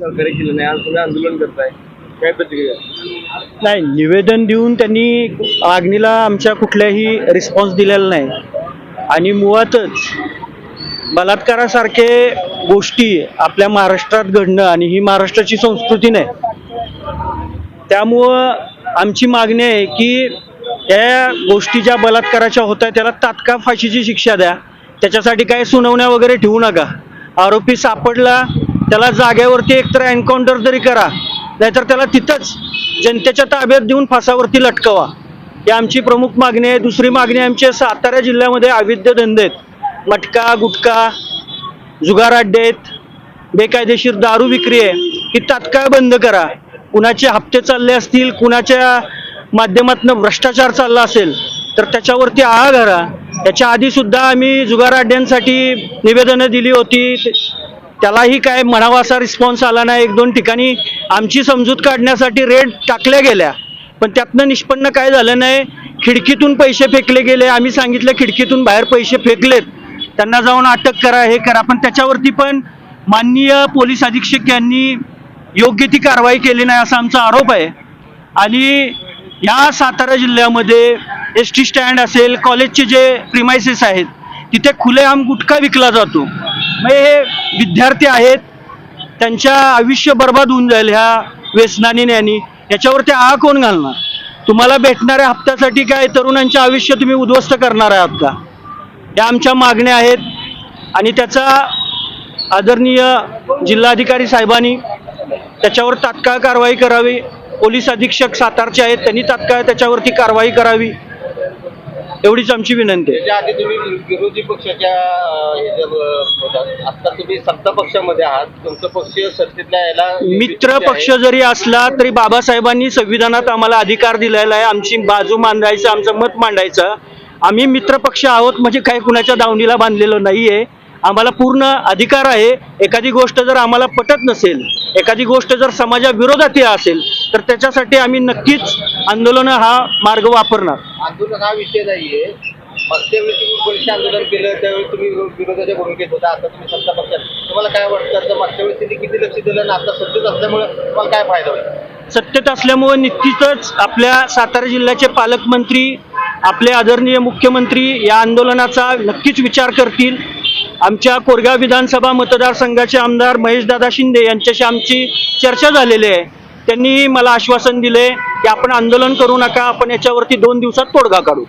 केलं नाही. आज तुम्ही आंदोलन करताय. काय प्रतिक्रिया? नाही निवेदन देऊन त्यांनी आग्नीला आमच्या कुठल्याही रिस्पॉन्स दिलेला नाही. आणि मुळातच बलात्कारासारखे गोष्टी आपल्या महाराष्ट्रात घडणं आणि ही महाराष्ट्राची संस्कृती नाही. त्यामुळं आमची मागणी आहे की या गोष्टी ज्या बलात्काराच्या होत आहेत त्याला तात्काळ फाशीची शिक्षा द्या. त्याच्यासाठी काही सुनावण्या वगैरे ठेवू नका. आरोपी सापडला त्याला जाग्यावरती एकतर एन्काउंटर तरी करा नाहीतर त्याला तिथंच जनतेच्या ताब्यात देऊन फासावरती लटकवा. ही आमची प्रमुख मागणी आहे. दुसरी मागणी आमची सातारा जिल्ह्यामध्ये अवैध धंदे आहेत. मटका गुटखा जुगार अड्डे आहेत. बेकायदेशीर दारू विक्री आहे. ही तात्काळ बंद करा. कुणाचे हप्ते चालले असतील कुणाच्या माध्यमातून भ्रष्टाचार चालला असेल तर त्याच्यावरती आळा घाला. त्याच्या आधीसुद्धा आम्ही जुगार अड्ड्यांसाठी निवेदनं दिली होती. त्यालाही काय म्हणावा असा रिस्पॉन्स आला नाही. एक दोन ठिकाणी आमची समजूत काढण्यासाठी रेड टाकल्या गेल्या. पण त्यातनं निष्पन्न काय झालं नाही? खिडकीतून पैसे फेकले गेले. आम्ही सांगितलं खिडकीतून बाहेर पैसे फेकलेत. त्यांना जाऊन अटक करा हे करा. पण त्याच्यावरती पण माननीय पोलीस अधीक्षक यांनी योग्य ती कारवाई केली नाही असा आमचा आरोप आहे. आणि या सातारा जिल्ह्यामध्ये एस टी स्टँड असेल कॉलेजचे जे प्रिमायसेस आहेत तिथे खुलेआम गुटखा विकला जातो. म्हणजे हे विद्यार्थी आहेत त्यांच्या आयुष्य बर्बाद होऊन जाईल ह्या व्यसनानी यांनी. याच्यावरती आ कोण घालणार? तुम्हाला भेटणाऱ्या हप्त्यासाठी काय तरुणांचे आयुष्य तुम्ही उद्ध्वस्त करणार आहात का? या आमच्या मागण्या आहेत आणि त्याचा आदरणीय जिल्हाधिकारी साहेबांनी त्याच्यावर तात्काळ कारवाई करावी. पोलीस अधीक्षक सातारचे आहेत त्यांनी तात्काळ त्याच्यावरती कारवाई करावी. एवढीच आमची विनंती आहे. त्याच्या आधी तुम्ही विरोधी पक्षाच्या अं, ह्याच्या, अं, होतात आता तुम्ही सत्ता पक्षामध्ये आहात. तुमचा पक्ष सत्तेतला यायला मित्र पक्ष जरी असला तरी बाबासाहेबांनी संविधानात आम्हाला अधिकार दिलेला आहे. आमची बाजू मांडायचं आमचं मत मांडायचं. आम्ही मित्र पक्ष आहोत म्हणजे काही कुणाच्या दावणीला बांधलेलं नाहीये. आम्हाला पूर्ण अधिकार आहे. एखादी गोष्ट जर आम्हाला पटत नसेल एखादी गोष्ट जर समाजाविरोधात असेल तर त्याच्यासाठी आम्ही नक्कीच आंदोलन हा मार्ग वापरणार. आंदोलन हा विषय नाहीये. मागच्या वेळी तुम्ही पोलीस आंदोलन केलं? त्यावेळी तुम्ही विरोधाच्या भूमिकेत होता. आता तुम्ही सत्ता पक्षात. तुम्हाला काय वाटतं? आता मागच्या वेळी त्यांनी किती लक्ष दिलं आणि आता सत्तेत असल्यामुळे तुम्हाला काय फायदा होईल? सत्तेत असल्यामुळे निश्चितच आपल्या सातारा जिल्ह्याचे पालकमंत्री आपले आदरणीय मुख्यमंत्री या आंदोलनाचा नक्कीच विचार करतील. आमच्या कोरगाव विधानसभा मतदारसंघाचे आमदार महेशदादा शिंदे यांच्याशी आमची चर्चा झालेली आहे. त्यांनी मला आश्वासन दिले की आपण आंदोलन करू नका आपण याच्यावरती दोन दिवसात तोडगा काढू.